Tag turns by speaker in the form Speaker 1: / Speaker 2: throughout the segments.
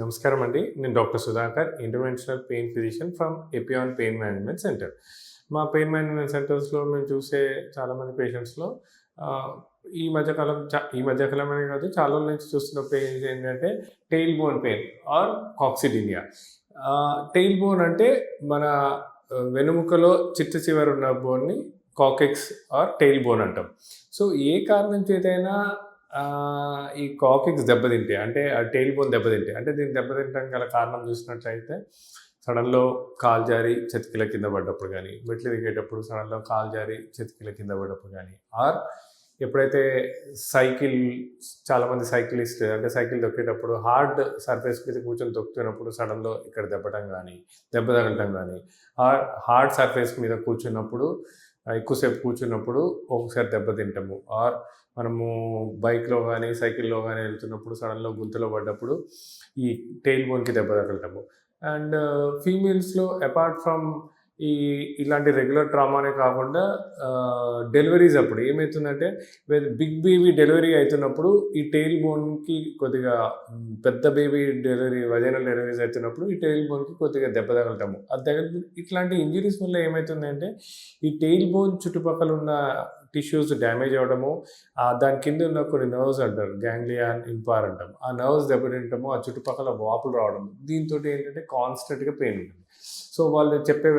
Speaker 1: నమస్కారం అండి. నేను doctor Sudhakar interventional pain physician from Epion pain management centre మా పెయిన్ మేనేజ్మెంట్ సెంటర్స్లో మేము చూసే చాలామంది పేషెంట్స్లో ఈ మధ్యకాలం ఈ మధ్యకాలం అనే కాదు చాలా రోజుల నుంచి చూస్తున్న పెయిన్ ఏంటంటే tail bone pain or coccydynia tail bone అంటే మన వెనుముకలో చిట్ట చివరి ఉన్న బోన్ని కాకెక్స్ ఆర్ టెయిల్ బోన్ అంటాం. సో ఏ కారణం చేతైనా ఈ కాకిక్స్ దెబ్బతింటే అంటే ఆ టెయిల్ బోన్ దెబ్బతింటే అంటే దీన్ని దెబ్బతింటాం గల కారణం చూసినట్లయితే సడన్లో కాలు జారి చతికిల కింద పడ్డప్పుడు కానీ మెట్లు దిగేటప్పుడు సడన్లో కాలు జారి చతికిల కింద పడ్డప్పుడు కానీ ఆర్ ఎప్పుడైతే సైకిల్ చాలామంది సైకిలిస్ట్ అంటే సైకిల్ తొక్కేటప్పుడు హార్డ్ సర్ఫేస్ మీద కూర్చొని తొక్కుతున్నప్పుడు సడన్లో ఇక్కడ దెబ్బటం కానీ దెబ్బ తగలటం కానీ ఆర్ హార్డ్ సర్ఫేస్ మీద కూర్చున్నప్పుడు ఎక్కువసేపు కూర్చున్నప్పుడు ఒకసారి దెబ్బతింటాము ఆర్ మనము బైక్లో కానీ సైకిల్లో కానీ వెళ్తున్నప్పుడు సడన్లో గుంతలో పడ్డప్పుడు ఈ టెయిల్ బోన్కి దెబ్బ తగలటము. అండ్ ఫీమేల్స్లో అపార్ట్ ఫ్రమ్ ఈ ఇలాంటి రెగ్యులర్ ట్రామానే కాకుండా డెలివరీస్ అప్పుడు ఏమవుతుందంటే బిగ్ బేబీ డెలివరీ అవుతున్నప్పుడు ఈ టెయిల్ బోన్కి కొద్దిగా పెద్ద బేబీ డెలివరీ వజైనల్ డెలివరీస్ అవుతున్నప్పుడు ఈ టెయిల్ బోన్కి కొద్దిగా దెబ్బ తగలటము. అది తగల ఇట్లాంటి ఇంజరీస్ వల్ల ఏమవుతుందంటే ఈ టెయిల్ బోన్ చుట్టుపక్కల ఉన్న టిష్యూస్ డ్యామేజ్ అవ్వడము దాని కింద ఉన్న కొన్ని నర్వ్స్ అంటారు గ్యాంగ్లియాన్ ఇంపార్ అంటాం. ఆ నర్వ్స్ దెబ్బతింటము ఆ చుట్టుపక్కల వాపులు రావడం దీంతో ఏంటంటే కాన్స్టెంట్గా పెయిన్ ఉంటుంది. సో వాళ్ళు చెప్పే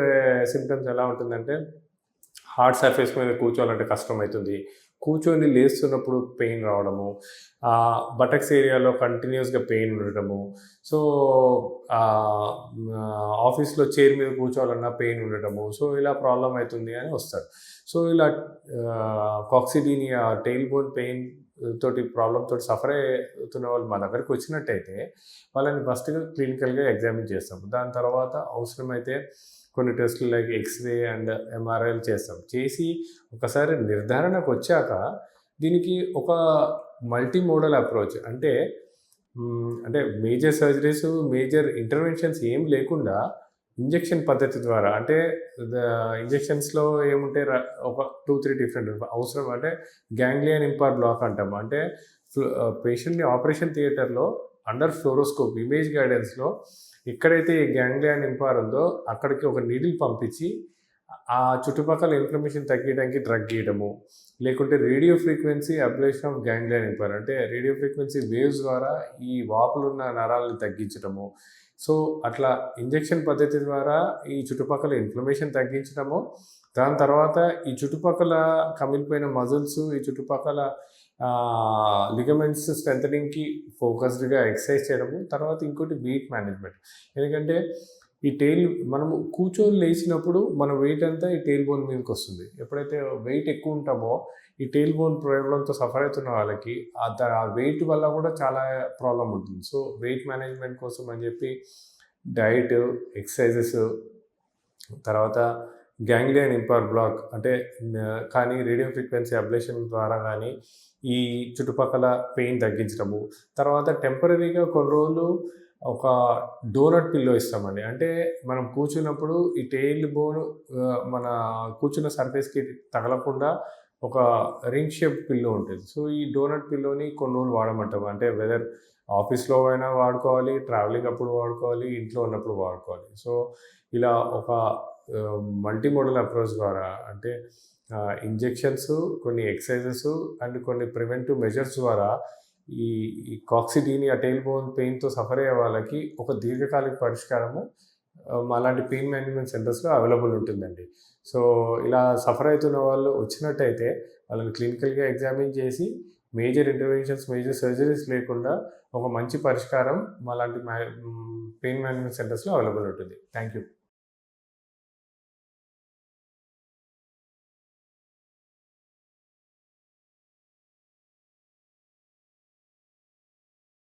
Speaker 1: సిమ్టమ్స్ ఎలా ఉంటుందంటే హార్డ్ సర్ఫేస్ మీద కూర్చోవాలంటే కష్టం అవుతుంది. కూర్చొని లేస్తున్నప్పుడు పెయిన్ రావడము బటక్స్ ఏరియాలో కంటిన్యూస్గా పెయిన్ ఉండటము సో ఆఫీస్లో చైర్ మీద కూర్చోవాలన్నా పెయిన్ ఉండటము సో ఇలా ప్రాబ్లం అవుతుంది అని వస్తారు. సో ఇలా కాక్సిడీనియా టెయిల్ బోన్ పెయిన్ తోటి ప్రాబ్లం తోటి సఫర్ అవుతున్న వాళ్ళు మా దగ్గరికి వచ్చినట్టయితే వాళ్ళని ఫస్ట్గా క్లినికల్గా ఎగ్జామిన్ చేస్తాం. దాని తర్వాత అవసరమైతే కొన్ని టెస్టులు లైక్ ఎక్స్రే అండ్ ఎంఆర్ఐలు చేస్తాం. చేసి ఒకసారి నిర్ధారణకు వచ్చాక దీనికి ఒక మల్టీ మోడల్ అప్రోచ్ అంటే అంటే మేజర్ సర్జరీస్ మేజర్ ఇంటర్వెన్షన్స్ ఏం లేకుండా ఇంజెక్షన్ పద్ధతి ద్వారా అంటే ఇంజెక్షన్స్లో ఏముంటే ఒక టూ త్రీ డిఫరెంట్ అవసరం అంటే గ్యాంగ్లియన్ ఇంపార్ బ్లాక్ అంటాం. అంటే పేషెంట్ని ఆపరేషన్ థియేటర్లో అండర్ ఫ్లోరోస్కోప్ ఇమేజ్ గైడెన్స్లో ఎక్కడైతే ఈ గ్యాంగ్లియన్ ఇంపార్ ఉందో అక్కడికి ఒక నీడిల్ పంపించి ఆ చుట్టుపక్కల ఇన్ఫ్లమేషన్ తగ్గించడానికి డ్రగ్ గీయడము లేకుంటే radio frequency ablation of ganglion impar అంటే రేడియో ఫ్రీక్వెన్సీ వేవ్స్ ద్వారా ఈ వాపులున్న నరాలను తగ్గించడము. సో అట్లా ఇంజెక్షన్ పద్ధతి ద్వారా ఈ చుట్టుపక్కల ఇన్ఫ్లమేషన్ తగ్గించడము. దాని తర్వాత ఈ చుట్టుపక్కల కమిలిపోయిన మజిల్స్ ఈ చుట్టుపక్కల లిగమెంట్స్ స్ట్రెంథనింగ్కి ఫోకస్డ్గా ఎక్సర్సైజ్ చేయడము. తర్వాత ఇంకోటి వెయిట్ మేనేజ్మెంట్. ఎందుకంటే ఈ టెయిల్ మనము కూర్చొని లేచినప్పుడు మన వెయిట్ అంతా ఈ టెయిల్ బోన్ మీదకి వస్తుంది. ఎప్పుడైతే వెయిట్ ఎక్కువ ఉంటామో ఈ టెయిల్ బోన్ ప్రాబ్లంతో సఫర్ అవుతున్న వాళ్ళకి ఆ వెయిట్ వల్ల కూడా చాలా ప్రాబ్లం ఉంటుంది. సో వెయిట్ మేనేజ్మెంట్ కోసం అని చెప్పి డైట్ ఎక్సర్సైజెస్ తర్వాత గ్యాంగ్లియన్ ఇంపార్ బ్లాక్ అంటే కానీ రేడియో ఫ్రీక్వెన్సీ అబ్లేషన్ ద్వారా కానీ ఈ చుట్టుపక్కల పెయిన్ తగ్గించడము. తర్వాత టెంపరీగా కొన్ని రోజులు ఒక డోనట్ పిల్లో ఇస్తామండి. అంటే మనం కూర్చున్నప్పుడు ఈ టెయిల్ బోన్ మన కూర్చున్న సర్ఫేస్కి తగలకుండా ఒక రింగ్ షేప్ పిల్లో ఉంటుంది. సో ఈ డోనట్ పిల్లోని కొన్ని రోజులు వాడమంటాం. అంటే వెదర్ ఆఫీస్లో అయినా వాడుకోవాలి ట్రావెలింగ్ అప్పుడు వాడుకోవాలి ఇంట్లో ఉన్నప్పుడు వాడుకోవాలి. సో ఇలా ఒక మల్టీ మోడల్ అప్రోచ్ ద్వారా అంటే ఇంజెక్షన్స్ కొన్ని ఎక్సర్సైజెస్ అండ్ కొన్ని ప్రివెంటివ్ మెజర్స్ ద్వారా ఈ ఈ కాక్సిడీని ఆ టైల్ బోన్ పెయిన్తో సఫర్ అయ్యే వాళ్ళకి ఒక దీర్ఘకాలిక పరిష్కారము అలాంటి పెయిన్ మేనేజ్మెంట్ సెంటర్స్లో అవైలబుల్ ఉంటుందండి. సో ఇలా సఫర్ అవుతున్న వాళ్ళు వచ్చినట్టయితే వాళ్ళని క్లినికల్గా ఎగ్జామిన్ చేసి మేజర్ ఇంటర్వెన్షన్స్ మేజర్ సర్జరీస్ లేకుండా ఒక మంచి పరిష్కారం అలాంటి పెయిన్ మేనేజ్మెంట్ సెంటర్స్లో అవైలబుల్ ఉంటుంది. Thank you